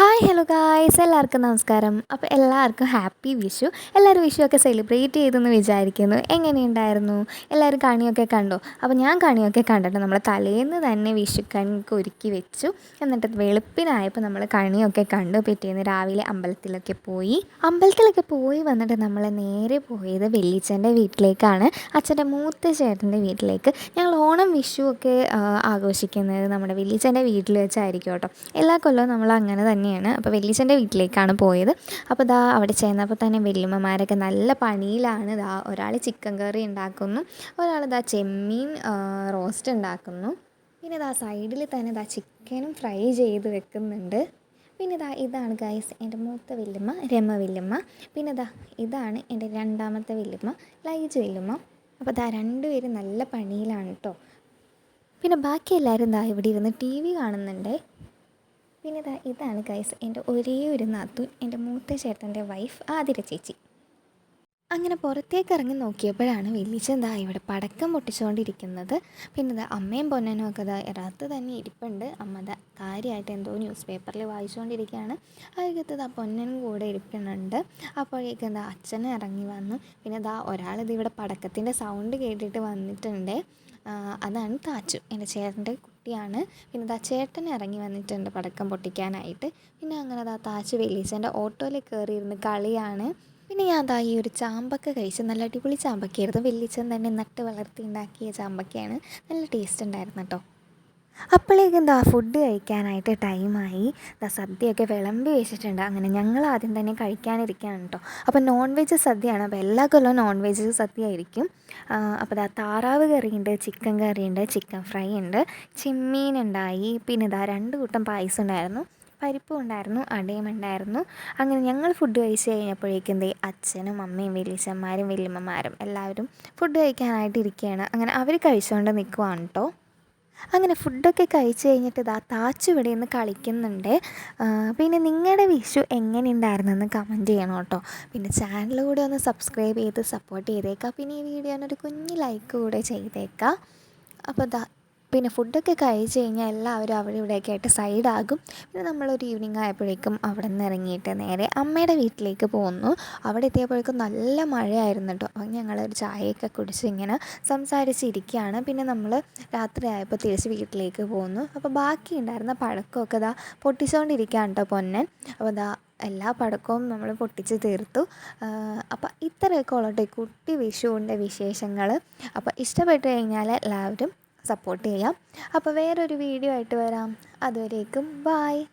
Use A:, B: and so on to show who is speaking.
A: Hi hello guys എല്ലാവർക്കും നമസ്കാരം. അപ്പോൾ എല്ലാവർക്കും ഹാപ്പി വിഷു. എല്ലാവരും വിഷു ഒക്കെ സെലിബ്രേറ്റ് ചെയ്തെന്ന് വിചാരിക്കുന്നു. എങ്ങനെയുണ്ടായിരുന്നു? എല്ലാവരും കണിയൊക്കെ കണ്ടോ? അപ്പോൾ ഞാൻ കണിയൊക്കെ കണ്ടിട്ട് നമ്മൾ തലേന്ന് തന്നെ വിഷു കണിക്ക് ഒരുക്കി വെച്ചു. എന്നിട്ട് വെളുപ്പിനായപ്പോൾ നമ്മൾ കണിയൊക്കെ കണ്ടു. പിറ്റേന്ന് രാവിലെ അമ്പലത്തിലൊക്കെ പോയി. അമ്പലത്തിലൊക്കെ പോയി വന്നിട്ട് നമ്മൾ നേരെ പോയത് വെല്ലിച്ചന്റെ വീട്ടിലേക്കാണ്. അച്ഛന്റെ മൂത്ത ചേട്ടന്റെ വീട്ടിലേക്ക്. ഞങ്ങൾ ഓണം വിഷു ഒക്കെ ആഘോഷിക്കുന്നത് നമ്മുടെ വെല്ലിച്ചന്റെ വീട്ടിൽ വെച്ചായിരിക്കും കേട്ടോ. എല്ലാ കൊല്ലവും നമ്മൾ അങ്ങനെ തന്നെയാണ്. അപ്പോൾ വെല്ലിച്ചന്റെ വീട്ടിലേക്കാണ് പോയത്. അപ്പോൾ ദാ അവിടെ ചെന്നപ്പോൾ തന്നെ വലിയമ്മമാരൊക്കെ നല്ല പണിയിലാണ്. ദാ ഒരാൾ ചിക്കൻ കറി ഉണ്ടാക്കുന്നു. ഒരാൾ ദാ ചെമ്മീൻ റോസ്റ്റ് ഉണ്ടാക്കുന്നു. പിന്നെ ദാ സൈഡിൽ തന്നെ ദാ ചിക്കനും ഫ്രൈ ചെയ്ത് വെക്കുന്നുണ്ട്. പിന്നെ ഇതാ ഇതാണ് ഗൈസ് എന്റെ മൂത്ത വല്യമ്മ രമ വല്യമ്മ പിന്നെ ഇതാ ഇതാണ് എന്റെ രണ്ടാമത്തെ വല്യമ്മ ലൈജ് വല്യമ്മ അപ്പോൾ ഇതാ രണ്ടുപേരും നല്ല പണിയിലാണ് കേട്ടോ പിന്നെ ബാക്കി എല്ലാവരും ഇതാ ഇവിടെ ഇരുന്ന് ടി വി കാണുന്നുണ്ട്. പിന്നെ ഇതാ ഇതാണ് ഗൈസ് എന്റെ ഒരേ ഒരു നാത്തൂൻ എന്റെ മൂത്ത ചേട്ടന്റെ വൈഫ് ആതിര ചേച്ചി. അങ്ങനെ പുറത്തേക്ക് ഇറങ്ങി നോക്കിയപ്പോഴാണ് വലിച്ചൻ ദാ ഇവിടെ പടക്കം പൊട്ടിച്ചുകൊണ്ടിരിക്കുന്നത് പിന്നെ ദാ അമ്മയും പൊന്നനും ഒക്കെ ദാ ഇറത്ത് തന്നെ ഇരിപ്പുണ്ട്. അമ്മ ദാ കാര്യമായിട്ട് എന്തോ ന്യൂസ് പേപ്പറിൽ വായിച്ചുകൊണ്ടിരിക്കുകയാണ് അതിനകത്ത് ദാ പൊന്നനും കൂടെ ഇരിക്കുന്നുണ്ട് അപ്പോഴേക്കും എന്താ അച്ഛൻ ഇറങ്ങി വന്നു. പിന്നെ ദാ ഒരാളിത് ഇവിടെ പടക്കത്തിന്റെ സൗണ്ട് കേട്ടിട്ട് വന്നിട്ടുണ്ട്. അതാണ് താച്ചു എന്റെ ചേട്ടന്റെ കുട്ടിയാണ്. പിന്നെ ദാ ചേട്ടൻ ഇറങ്ങി വന്നിട്ടുണ്ട് പടക്കം പൊട്ടിക്കാനായിട്ട്. പിന്നെ അങ്ങനെ ദാ താച്ച് വെലീച്ചന്റെ ഓട്ടോയിൽ കയറിയിരുന്ന് കളിയാണ്. പിന്നെ ഞാൻ ദാ ഈ ഒരു ചാമ്പക്ക കഴിച്ച് നല്ല അടിപൊളി ചാമ്പക്കയായിരുന്നു. വെല്ലീച്ചൻ തന്നെ നട്ട് വളർത്തി ഉണ്ടാക്കിയ ചാമ്പക്കയാണ്. നല്ല ടേസ്റ്റ് ഉണ്ടായിരുന്നു കേട്ടോ. അപ്പോഴേക്കും എന്താ ഫുഡ് കഴിക്കാനായിട്ട് ടൈമായി ദാ സദ്യയൊക്കെ വിളമ്പി വെച്ചിട്ടുണ്ട്. അങ്ങനെ ഞങ്ങൾ ആദ്യം തന്നെ കഴിക്കാനിരിക്കുകയാണ് കേട്ടോ. അപ്പോൾ നോൺ വെജ് സദ്യയാണ്. അപ്പോൾ എല്ലാ കൊല്ലവും നോൺ വെജ് സദ്യ ആയിരിക്കും അപ്പോൾ ദാ താറാവ് കറിയുണ്ട് ചിക്കൻ കറിയുണ്ട് ചിക്കൻ ഫ്രൈ ഉണ്ട് ചെമ്മീൻ ഉണ്ടായി. പിന്നെ ഇതാ രണ്ട് കൂട്ടം പായസം ഉണ്ടായിരുന്നു. പരിപ്പും ഉണ്ടായിരുന്നു അടയും ഉണ്ടായിരുന്നു. അങ്ങനെ ഞങ്ങൾ ഫുഡ് കഴിച്ച് കഴിഞ്ഞപ്പോഴേക്കും ദേ അച്ഛനും അമ്മയും വലിയച്ഛന്മാരും വലിയമ്മമാരും എല്ലാവരും ഫുഡ് കഴിക്കാനായിട്ട് ഇരിക്കുകയാണ്. അങ്ങനെ അവർ കഴിച്ചുകൊണ്ട് നിൽക്കുവാണ് കേട്ടോ. അങ്ങനെ ഫുഡൊക്കെ കഴിച്ച് കഴിഞ്ഞിട്ട് ഇതാ താച്ചു ഇവിടെ നിന്ന് കളിക്കുന്നുണ്ട്. പിന്നെ നിങ്ങളുടെ വിഷു എങ്ങനെ ഉണ്ടായിരുന്നെന്ന് കമന്റ് ചെയ്യണം കേട്ടോ. പിന്നെ ചാനൽ കൂടെ ഒന്ന് സബ്സ്ക്രൈബ് ചെയ്ത് സപ്പോർട്ട് ചെയ്തേക്കാം. പിന്നെ ഈ വീഡിയോനൊരു കുഞ്ഞ് ലൈക്ക് കൂടെ ചെയ്തേക്കാം. അപ്പോൾ ദാ പിന്നെ ഫുഡൊക്കെ കഴിച്ച് കഴിഞ്ഞാൽ എല്ലാവരും അവിടെ ഇവിടെയൊക്കെ ആയിട്ട് സൈഡാകും പിന്നെ നമ്മളൊരു ഈവനിങ് ആയപ്പോഴേക്കും അവിടെ നിന്ന് ഇറങ്ങിയിട്ട് നേരെ അമ്മയുടെ വീട്ടിലേക്ക് പോന്നു അവിടെ എത്തിയപ്പോഴേക്കും നല്ല മഴയായിരുന്നു കേട്ടോ അപ്പം ഞങ്ങളൊരു ചായയൊക്കെ കുടിച്ച് ഇങ്ങനെ സംസാരിച്ചിരിക്കുകയാണ്. പിന്നെ നമ്മൾ രാത്രി ആയപ്പോൾ തിരിച്ച് വീട്ടിലേക്ക് പോന്നു അപ്പോൾ ബാക്കി ഉണ്ടായിരുന്ന പഴക്കമൊക്കെ ഇതാ പൊട്ടിച്ചുകൊണ്ടിരിക്കുകയാണ് കേട്ടോ പൊന്നൻ. അപ്പോൾ ഇതാ എല്ലാ പടക്കവും നമ്മൾ പൊട്ടിച്ച് തീർത്തു. അപ്പോൾ ഇത്രയൊക്കെ ഉള്ളട്ടെ കുട്ടി വിഷുവിന്റെ വിശേഷങ്ങൾ അപ്പോൾ ഇഷ്ടപ്പെട്ടു കഴിഞ്ഞാൽ എല്ലാവരും സപ്പോർട്ട് ചെയ്യാം. അപ്പോൾ വേറൊരു വീഡിയോ ആയിട്ട് വരാം. അതുവരേക്കും ബായ്